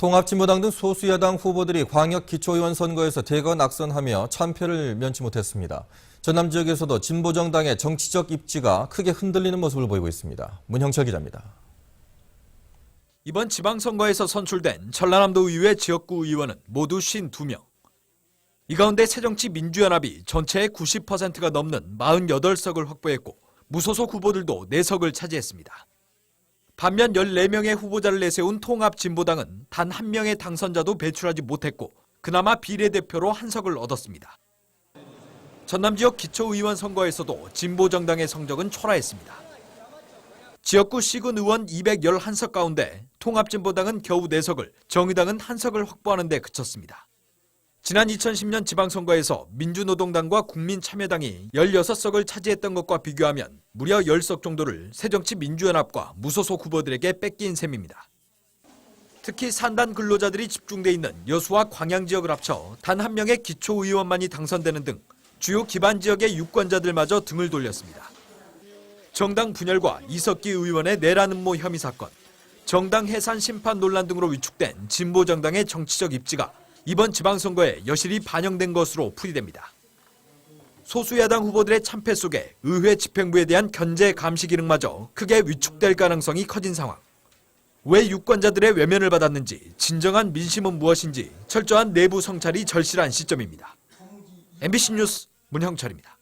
통합진보당 등 소수야당 후보들이 광역 기초의원 선거에서 대거 낙선하며 참패를 면치 못했습니다. 전남 지역에서도 진보정당의 정치적 입지가 크게 흔들리는 모습을 보이고 있습니다. 문형철 기자입니다. 이번 지방선거에서 선출된 전라남도 의회 지역구 의원은 모두 52명. 이 가운데 새정치민주연합이 전체의 90%가 넘는 48석을 확보했고 무소속 후보들도 4석을 차지했습니다. 반면 14명의 후보자를 내세운 통합진보당은 단 한 명의 당선자도 배출하지 못했고 그나마 비례대표로 한 석을 얻었습니다. 전남 지역 기초의원 선거에서도 진보정당의 성적은 초라했습니다. 지역구 시군 의원 211석 가운데 통합진보당은 겨우 4석을, 정의당은 1석을 확보하는 데 그쳤습니다. 지난 2010년 지방선거에서 민주노동당과 국민참여당이 16석을 차지했던 것과 비교하면 무려 10석 정도를 새정치민주연합과 무소속 후보들에게 뺏긴 셈입니다. 특히 산단 근로자들이 집중돼 있는 여수와 광양 지역을 합쳐 단 한 명의 기초의원만이 당선되는 등 주요 기반 지역의 유권자들마저 등을 돌렸습니다. 정당 분열과 이석기 의원의 내란 음모 혐의 사건, 정당 해산 심판 논란 등으로 위축된 진보 정당의 정치적 입지가 이번 지방선거에 여실히 반영된 것으로 풀이됩니다. 소수야당 후보들의 참패 속에 의회 집행부에 대한 견제 감시 기능마저 크게 위축될 가능성이 커진 상황. 왜 유권자들의 외면을 받았는지 진정한 민심은 무엇인지 철저한 내부 성찰이 절실한 시점입니다. MBC 뉴스 문형철입니다.